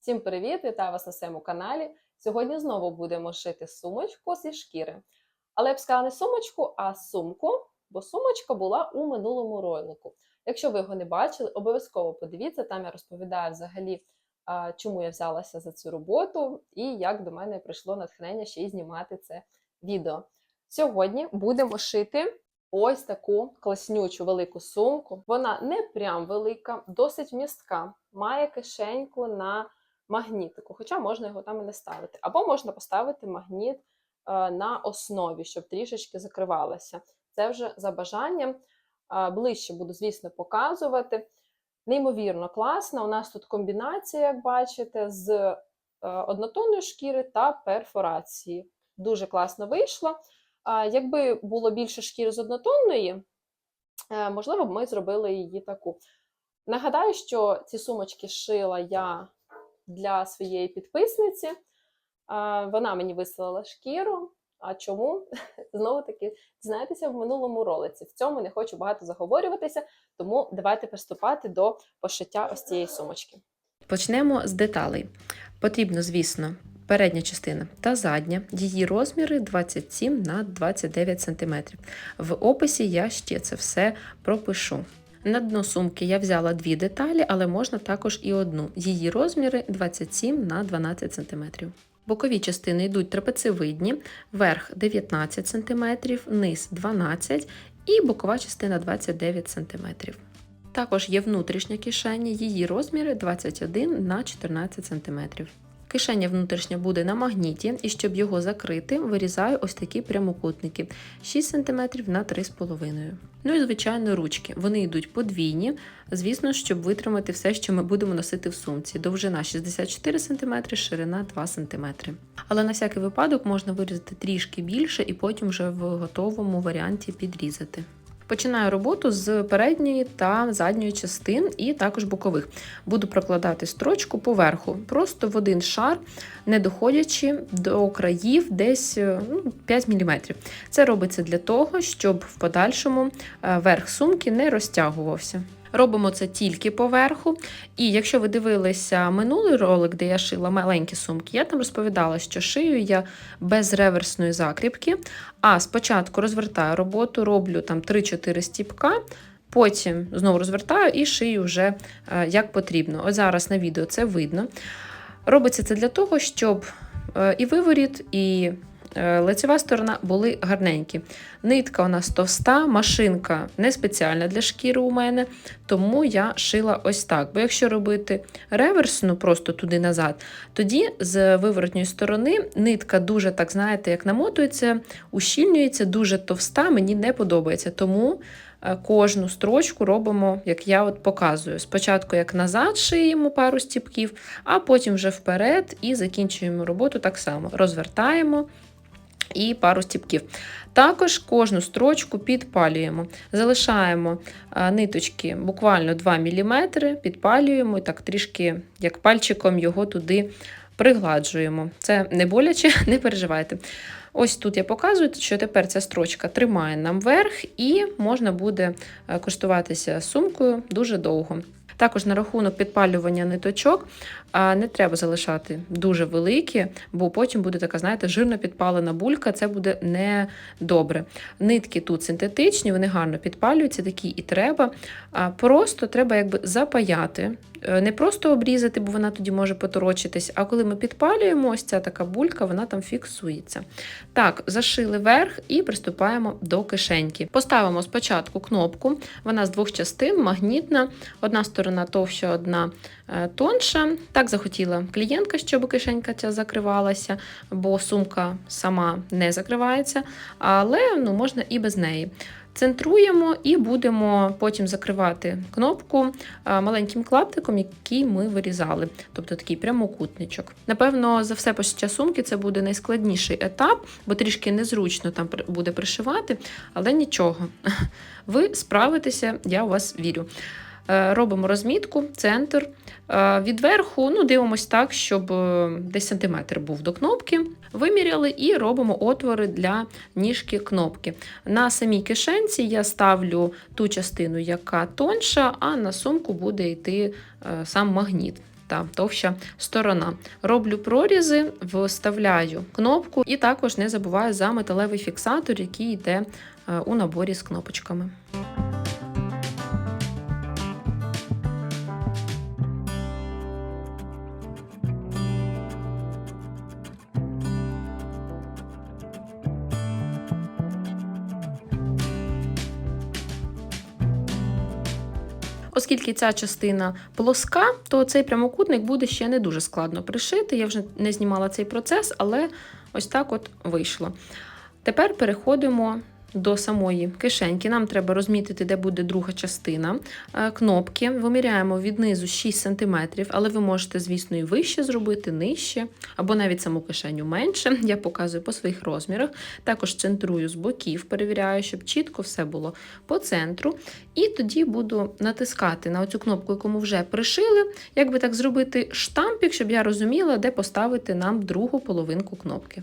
Всім привіт! Вітаю вас на своєму каналі. Сьогодні знову будемо шити сумочку зі шкіри. Але я б сказала не сумочку, а сумку, бо сумочка була у минулому ролику. Якщо ви його не бачили, обов'язково подивіться, там я розповідаю взагалі, чому я взялася за цю роботу і як до мене прийшло натхнення ще й знімати це відео. Сьогодні будемо шити ось таку класнючу велику сумку. Вона не прям велика, досить вмістка, має кишеньку на магнітику, хоча можна його там і не ставити. Або можна поставити магніт е, на основі, щоб трішечки закривалося. Це вже за бажанням. Е, Ближче буду, звісно, показувати. Неймовірно класно. У нас тут комбінація, як бачите, з е, однотонної шкіри та перфорації. Дуже класно вийшло. Якби було більше шкіри з однотонної, можливо б ми зробили її таку. Нагадаю, що ці сумочки шила я для своєї підписниці. Вона мені вислала шкіру. А чому? Знову таки дізнаєтеся в минулому ролиці. В цьому не хочу багато заговорюватися, тому давайте приступати до пошиття ось цієї сумочки. Почнемо з деталей. Потрібно, звісно, передня частина та задня. Її розміри 27 на 29 см. В описі я ще це все пропишу. На дно сумки я взяла дві деталі, але можна також і одну. Її розміри 27 на 12 см. Бокові частини йдуть трапецевидні, верх 19 см, низ 12 і бокова частина 29 см. Також є внутрішня кишеня, її розміри 21 на 14 см. Кишеня внутрішня буде на магніті, і щоб його закрити, вирізаю ось такі прямокутники 6 см на 3,5 Ну і звичайно ручки. Вони йдуть подвійні, звісно, щоб витримати все, що ми будемо носити в сумці. Довжина 64 см, ширина 2 см. Але на всякий випадок можна вирізати трішки більше і потім вже в готовому варіанті підрізати. Починаю роботу з передньої та задньої частин і також бокових. Буду прокладати строчку поверху, просто в один шар, не доходячи до країв десь ну, 5 мм. Це робиться для того, щоб в подальшому е, верх сумки не розтягувався. Робимо це тільки поверху. І якщо ви дивилися минулий ролик, де я шила маленькі сумки, я там розповідала, що шию я без реверсної закріпки. А спочатку розвертаю роботу, роблю там 3-4 стіпка. Потім знову розвертаю і шию вже е, як потрібно. Ось зараз на відео це видно. Робиться це для того, щоб е, і виворіт, і лицева сторона були гарненькі. Нитка у нас товста, машинка не спеціальна для шкіри у мене, тому я шила ось так. Бо якщо робити реверсну, просто туди-назад, тоді з виворотньої сторони нитка дуже, так знаєте, як намотується, ущільнюється, дуже товста, мені не подобається. Тому е, кожну строчку робимо, як я от показую. Спочатку як назад шиємо пару стіпків, а потім вже вперед і закінчуємо роботу так само. Розвертаємо і пару стіпків. Також кожну строчку підпалюємо. Залишаємо ниточки буквально 2 мм, підпалюємо і так трішки, як пальчиком, його туди пригладжуємо. Це не боляче, не переживайте. Ось тут я показую, що тепер ця строчка тримає нам верх, і можна буде користуватися сумкою дуже довго. Також на рахунок підпалювання ниточок не треба залишати дуже великі, бо потім буде така, знаєте, жирно підпалена булька, це буде не добре. Нитки тут синтетичні, вони гарно підпалюються, такі і треба. Просто треба якби запаяти. Е, не просто обрізати, бо вона тоді може поторочитись, а коли ми підпалюємо, ось ця така булька, вона там фіксується. Так, зашили верх і приступаємо до кишеньки. Поставимо спочатку кнопку, вона з двох частин, магнітна, одна сторона товща, одна е, тонша. Так захотіла клієнтка, щоб кишенька ця закривалася, бо сумка сама не закривається, але ну, можна і без неї. Центруємо і будемо потім закривати кнопку маленьким клаптиком, який ми вирізали, тобто такий прямокутничок. Напевно, за все почуття сумки це буде найскладніший етап, бо трішки незручно там буде пришивати, але нічого. Ви справитеся, я у вас вірю. Е, робимо розмітку, центр. Е, відверху ну, дивимося так, щоб е, десь сантиметр був до кнопки. Виміряли і робимо отвори для ніжки кнопки. На самій кишенці я ставлю ту частину, яка тонша, а на сумку буде йти сам магніт. та товща сторона. Роблю прорізи, вставляю кнопку і також не забуваю за металевий фіксатор, який йде у наборі з кнопочками. Оскільки ця частина плоска, то цей прямокутник буде ще не дуже складно пришити. Я вже не знімала цей процес, але ось так от вийшло. Тепер переходимо до самої кишеньки. Нам треба розмітити, де буде друга частина е, кнопки. Виміряємо від низу 6 см, але ви можете, звісно, і вище зробити, нижче, або навіть саму кишеню менше. Я показую по своїх розмірах. Також центрую з боків, перевіряю, щоб чітко все було по центру. І тоді буду натискати на оцю кнопку, яку ми вже пришили. Як би так зробити штампік, щоб я розуміла, де поставити нам другу половинку кнопки.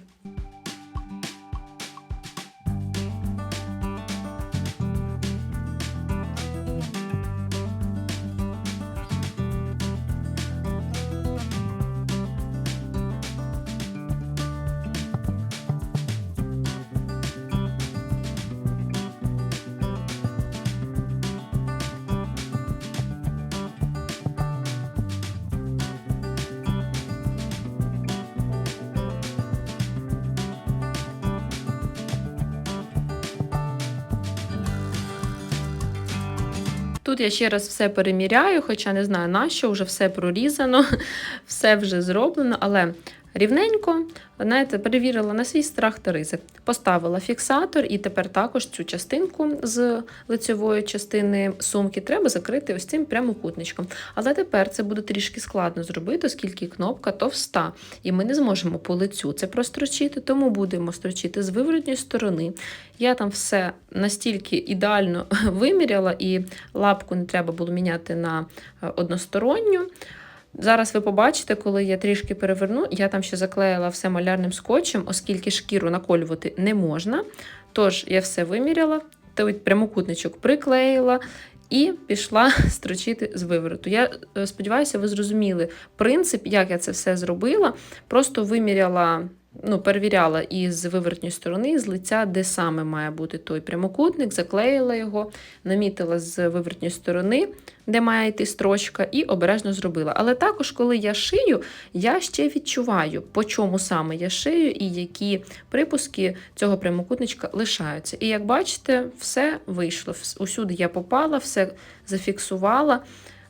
Тут я ще раз все переміряю, хоча не знаю на що, вже все прорізано, все вже зроблено, але рівненько, знаєте, перевірила на свій страх та ризик. Поставила фіксатор, і тепер також цю частинку з лицьової частини сумки треба закрити ось цим прямокутничком. Але тепер це буде трішки складно зробити, оскільки кнопка товста, і ми не зможемо по лицю це прострочити, тому будемо строчити з виворотньої сторони. Я там все настільки ідеально виміряла, і лапку не треба було міняти на е, односторонню. Зараз ви побачите, коли я трішки переверну, я там ще заклеїла все малярним скотчем, оскільки шкіру наколювати не можна. Тож я все виміряла, той прямокутничок приклеїла і пішла строчити з вивороту. Я е, сподіваюся, ви зрозуміли принцип, як я це все зробила. Просто виміряла. Ну, перевіряла із виворотньої сторони, з лиця, де саме має бути той прямокутник, заклеїла його, намітила з виворотньої сторони, де має йти строчка, і обережно зробила. Але також, коли я шию, я ще відчуваю, по чому саме я шию і які припуски цього прямокутничка лишаються. І як бачите, все вийшло. Усюди я попала, все зафіксувала.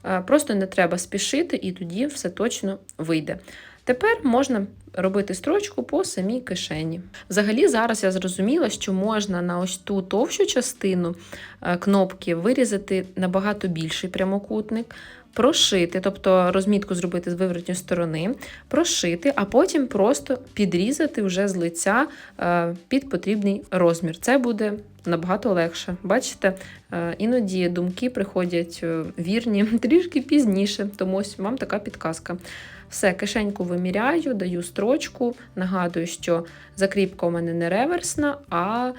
Е, Просто не треба спішити, і тоді все точно вийде. Тепер можна робити строчку по самій кишені. Взагалі, зараз я зрозуміла, що можна на ось ту товщу частину е, кнопки вирізати набагато більший прямокутник, прошити, тобто розмітку зробити з виворотньої сторони, прошити, а потім просто підрізати вже з лиця е, під потрібний розмір. Це буде набагато легше. Бачите, е, іноді думки приходять вірні трішки пізніше, тому ось вам така підказка. Все, кишеньку виміряю, даю строчку. Нагадую, що закріпка у мене не реверсна, а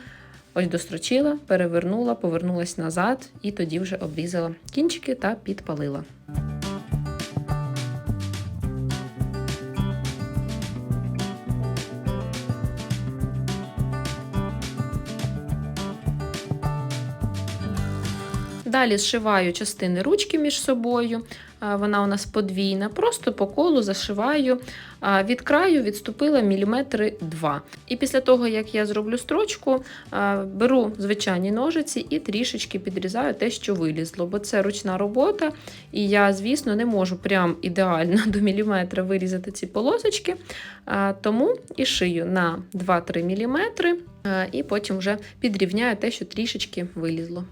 ось дострочила, перевернула, повернулася назад і тоді вже обрізала кінчики та підпалила. Далі зшиваю частини ручки між собою, вона у нас подвійна, просто по колу зашиваю, від краю відступила міліметри 2. І після того, як я зроблю строчку, беру звичайні ножиці і трішечки підрізаю те, що вилізло, бо це ручна робота, і я, звісно, не можу прям ідеально до міліметра вирізати ці полосочки, тому і шию на 2-3 мм, і потім вже підрівняю те, що трішечки вилізло.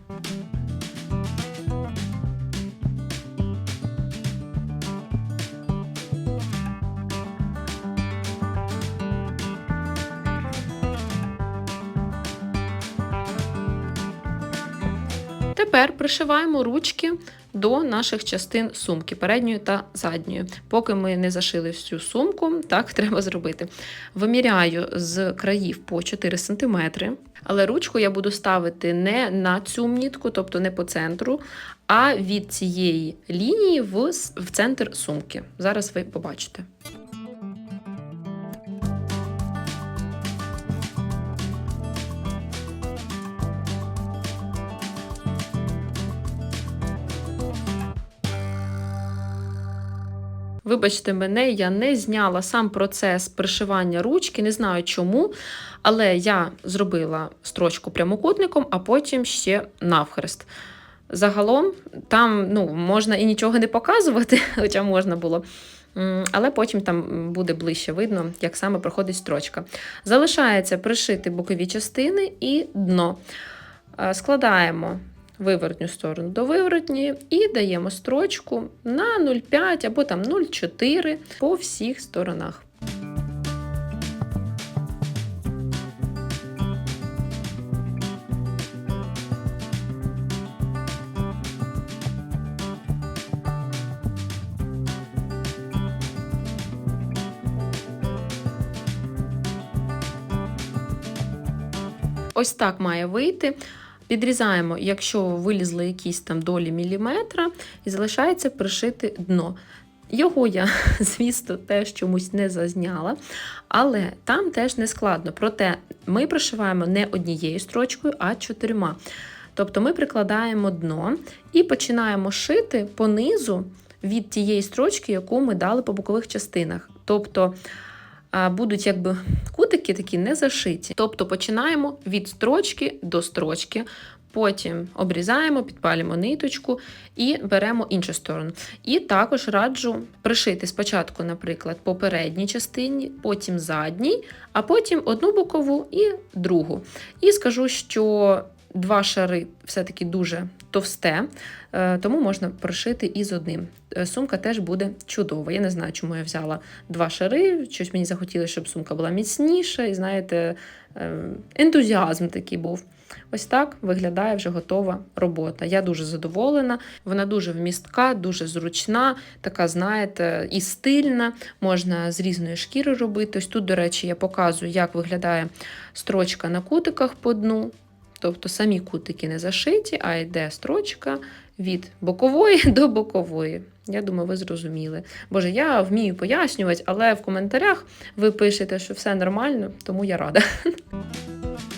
Тепер пришиваємо ручки до наших частин сумки, передньої та задньої. Поки ми не зашили всю сумку, так треба зробити. Виміряю з країв по 4 см, але ручку я буду ставити не на цю мітку, тобто не по центру, а від цієї лінії в центр сумки. Зараз ви побачите. Вибачте мене, я не зняла сам процес пришивання ручки, не знаю чому, але я зробила строчку прямокутником, а потім ще навхрест. Загалом там ну, можна і нічого не показувати, хоча можна було. Але потім там буде ближче видно, як саме проходить строчка. Залишається пришити бокові частини і дно. Е, Складаємо виворотню сторону до виворотньої і даємо строчку на 0,5 або там 0,4 по всіх сторонах. Ось так має вийти. Підрізаємо, якщо вилізли якісь там долі міліметра, і залишається пришити дно. Його я, звісно, теж чомусь не зазняла, але там теж не складно. Проте ми пришиваємо не однією строчкою, а чотирма. Тобто ми прикладаємо дно і починаємо шити по низу від тієї строчки, яку ми дали по бокових частинах. Тобто будуть якби кутики такі не зашиті. Тобто починаємо від строчки до строчки, потім обрізаємо, підпалюємо ниточку і беремо іншу сторону. І також раджу пришити спочатку, наприклад, по передній частині, потім задній, а потім одну бокову і другу. І скажу, що два шари все-таки дуже товсте, е, тому можна пришити і з одним. Е, Сумка теж буде чудова. Я не знаю, чому я взяла два шари. Щось мені захотілося, щоб сумка була міцніша, і знаєте, е, ентузіазм такий був. Ось так виглядає вже готова робота. Я дуже задоволена. Вона дуже вмістка, дуже зручна, така, знаєте, і стильна. Можна з різної шкіри робити. Ось тут, до речі, я показую, як виглядає строчка на кутиках по дну. Тобто самі кутики не зашиті, а йде строчка від бокової до бокової. Я думаю, ви зрозуміли. Боже, я вмію пояснювати, але в коментарях ви пишете, що все нормально, тому я рада.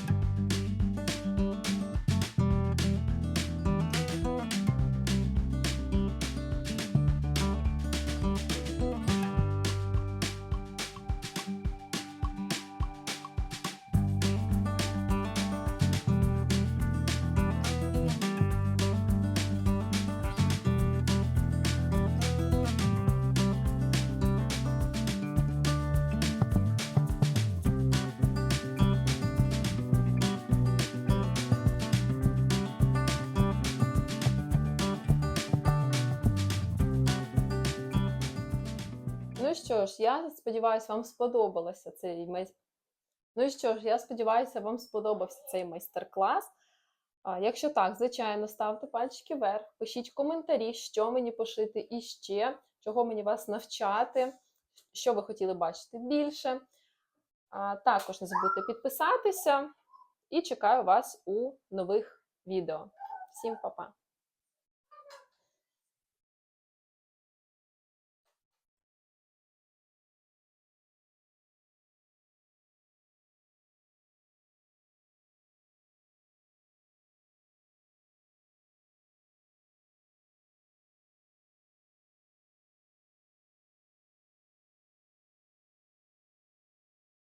Ну що ж, я сподіваюся, вам сподобалося цей. Ну що ж, я сподіваюся, вам сподобався цей майстер-клас. Якщо так, звичайно, ставте пальчики вверх, пишіть коментарі, що мені пошити іще, чого мені вас навчати, що ви хотіли бачити більше. Також не забудьте підписатися і чекаю вас у нових відео. Всім па-па!